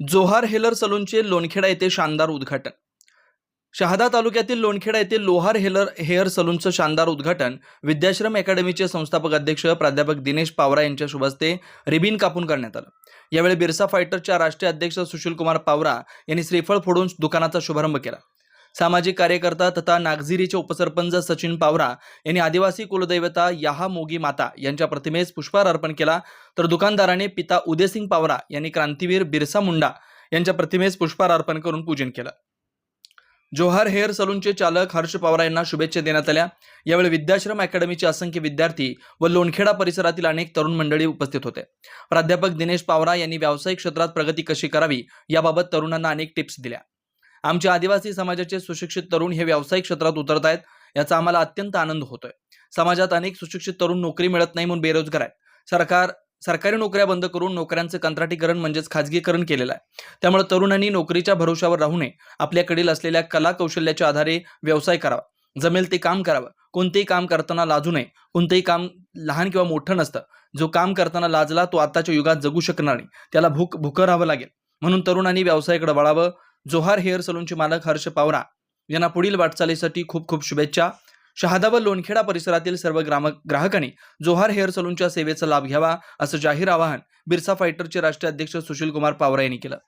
जोहार हेलर सलूनचे लोणखेडा येथे शानदार उद्घाटन. शहादा तालुक्यातील लोणखेडा येथे लोहार हेलर हेअर सलूनचं शानदार उद्घाटन. विद्याश्रम अकॅडमीचे संस्थापक अध्यक्ष प्राध्यापक दिनेश पावरा यांच्या शुभस्ते रिबिन कापून करण्यात आलं. यावेळी बिरसा फायटरच्या राष्ट्रीय अध्यक्ष सुशीलकुमार पावरा यांनी श्रीफळ फोडून दुकानाचा शुभारंभ केला. सामाजिक कार्यकर्ता तथा नागझिरीचे उपसरपंच सचिन पावरा यांनी आदिवासी कुलदैवता याहा मोगी माता यांच्या प्रतिमेस पुष्पहार अर्पण केला. तर दुकानदाराने पिता उदयसिंग पावरा यांनी क्रांतीवीर बिरसा मुंडा यांच्या प्रतिमेस पुष्पहार अर्पण करून पूजन केलं. जोहार हेअर सलूनचे चालक हर्ष पवार यांना शुभेच्छा देण्यात आल्या. यावेळी विद्याश्रम अकॅडमीचे असंख्य विद्यार्थी व लोणखेडा परिसरातील अनेक तरुण मंडळी उपस्थित होते. प्राध्यापक दिनेश पावरा यांनी व्यावसायिक क्षेत्रात प्रगती कशी करावी याबाबत तरुणांना अनेक टिप्स दिल्या. आमच्या आदिवासी समाजाचे सुशिक्षित तरुण हे व्यावसायिक क्षेत्रात उतरत आहेत. याचा आम्हाला अत्यंत आनंद होतोय. समाजात अनेक सुशिक्षित तरुण नोकरी मिळत नाही म्हणून बेरोजगार आहेत. सरकार सरकारी नोकऱ्या बंद करून नोकऱ्यांचं कंत्राटीकरण म्हणजेच खाजगीकरण केलेलं आहे. त्यामुळे तरुणांनी नोकरीच्या भरोशावर राहू नये. आपल्याकडील असलेल्या कला कौशल्याच्या आधारे व्यवसाय करावा. जमेल ते काम करावं. कोणतेही काम करताना लाजू नये. कोणतेही काम लहान किंवा मोठं नसतं. जो काम करताना लाजला तो आताच्या युगात जगू शकणार नाही. त्याला भूक भुकं राहावं लागेल. म्हणून तरुणांनी व्यवसायाकडे वळावं. जोहार हेअर सलूनचे मालक हर्ष पावरा यांना पुढील वाटचालीसाठी खूप खूप शुभेच्छा. शहादा व लोणखेडा परिसरातील सर्व ग्राम ग्राहकांनी जोहार हेअर सलूनच्या सेवेचा लाभ घ्यावा असं जाहीर आवाहन बिरसा फायटरचे राष्ट्रीय अध्यक्ष सुशील कुमार पावरा यांनी केलं.